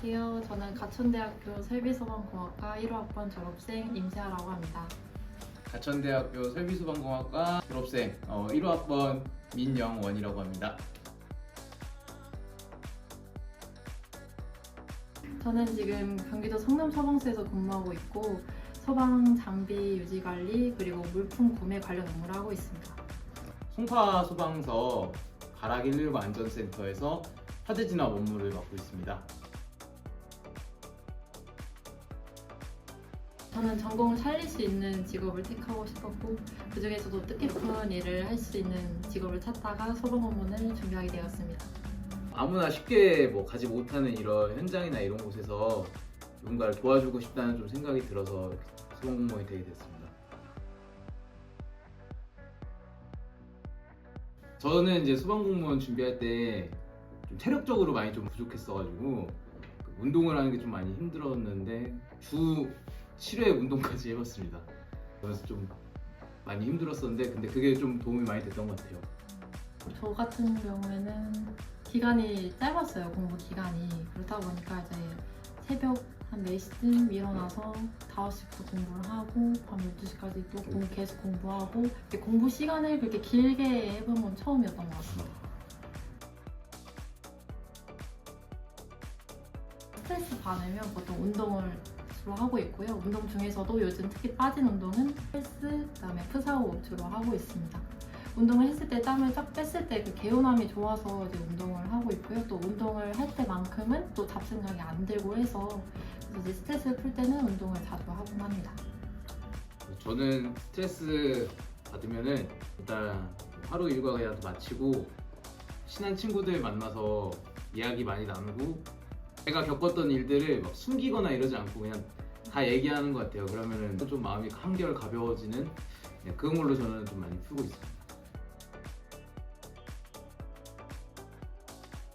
안녕하세요. 저는 가천대학교 설비소방공학과 1호학번 졸업생 임세아라고 합니다. 가천대학교 설비소방공학과 졸업생 어, 1호학번 민영원이라고 합니다. 저는 지금 경기도 성남소방서에서 근무하고 있고 소방 장비 유지 관리 그리고 물품 구매 관련 업무를 하고 있습니다. 송파 소방서 가락 119 안전센터에서 화재 진압 업무를 맡고 있습니다. 저는 전공을 살릴 수 있는 직업을 택하고 싶었고 그 중에서도 뜻깊은 일을 할 수 있는 직업을 찾다가 소방 업무를 준비하게 되었습니다. 아무나 쉽게 뭐 가지 못하는 이런 현장이나 이런 곳에서 누군가를 도와주고 싶다는 좀 생각이 들어서 소방 공무원이 되게 됐습니다. 저는 이제 소방 공무원 준비할 때 좀 체력적으로 많이 좀 부족했어가지고 그 운동을 하는 게 좀 많이 힘들었는데 주 7회 운동까지 해봤습니다. 그래서 좀 많이 힘들었었는데 근데 그게 좀 도움이 많이 됐던 것 같아요. 저 같은 경우에는 기간이 짧았어요 공부 기간이 그렇다 보니까 이제 새벽 한 4시쯤 일어나서 5시부터 공부를 하고 밤 12시까지 또 공부 계속 공부하고 공부 시간을 그렇게 길게 해본 건 처음이었던 것 같습니다 스트레스 받으면 보통 운동을 주로 하고 있고요 운동 중에서도 요즘 특히 빠진 운동은 헬스 그다음에 푸사오 주로 하고 있습니다 운동을 했을 때 땀을 쫙 뺐을 때 그 개운함이 좋아서 이제 운동을 하고 있고요. 또 운동을 할 때만큼은 또 잡생각이 안 들고 해서 이제 스트레스를 풀 때는 운동을 자주 하곤 합니다. 저는 스트레스 받으면은 일단 하루 일과 그냥 마치고 친한 친구들 만나서 이야기 많이 나누고 제가 겪었던 일들을 막 숨기거나 이러지 않고 그냥 다 얘기하는 것 같아요. 그러면은 좀 마음이 한결 가벼워지는 네, 그런 걸로 저는 좀 많이 풀고 있습니다.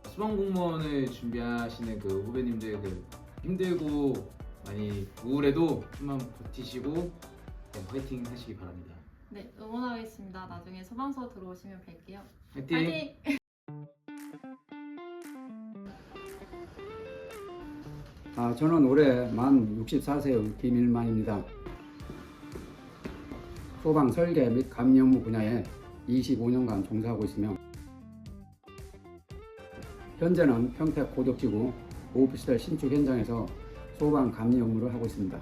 수방 공무원을 준비하시는 그 후배님들 그 힘들고 많이 우울해도 좀만 버티시고 네, 화이팅 하시기 바랍니다. 네, 응원하겠습니다. 나중에 소방서 들어오시면 뵐게요. 화이팅! 파이팅! 아, 저는 올해 만 64세의 김일만입니다. 소방 설계 및 감리 업무 분야에 25년간 종사하고 있으며 현재는 평택 고덕지구 오피스텔 신축 현장에서 소방 감리 업무를 하고 있습니다.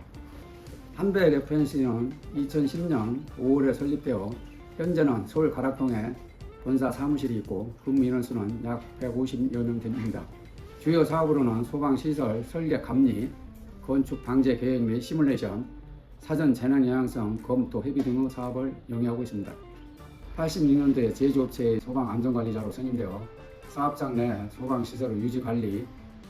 한배 레퍼런스는 2010년 5월에 설립되어 현재는 서울 가락동에 본사 사무실이 있고 근무 인원수는 약 150여 명 됩니다. 주요 사업으로는 소방시설 설계 감리, 건축 방제 계획 및 시뮬레이션, 사전 재난 영향성 검토 회비 등의 사업을 영위하고 있습니다. 86년도에 제조업체의 소방 안전관리자로 선임되어 사업장 내 소방시설의 유지 관리,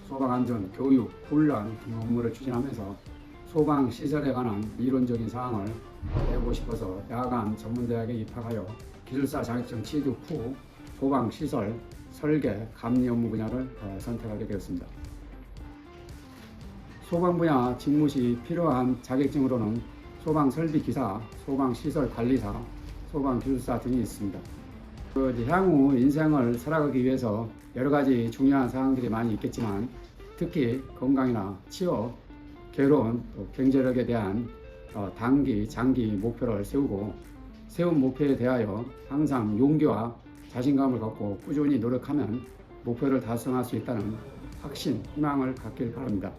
소방안전 교육, 훈련 등 업무를 추진하면서 소방시설에 관한 이론적인 사항을 배우고 싶어서 야간 전문대학에 입학하여 기술사 자격증 취득 후 소방시설 설계, 감리 업무 분야를 어, 선택하게 되었습니다. 소방 분야 직무 시 필요한 자격증으로는 소방 설비 기사, 소방 시설 관리사, 소방 기술사 등이 있습니다. 그 향후 인생을 살아가기 위해서 여러 가지 중요한 사항들이 많이 있겠지만 특히 건강이나 취업, 결혼, 또 경제력에 대한 어, 단기, 장기 목표를 세우고 세운 목표에 대하여 항상 용기와 자신감을 갖고 꾸준히 노력하면 목표를 달성할 수 있다는 확신, 희망을 갖길 바랍니다.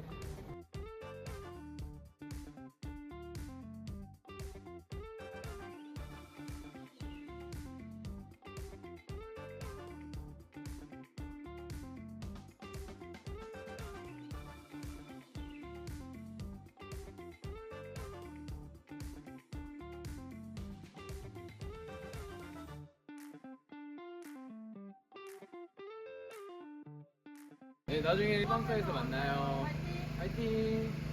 네, 나중에 소방서에서 만나요. 화이팅!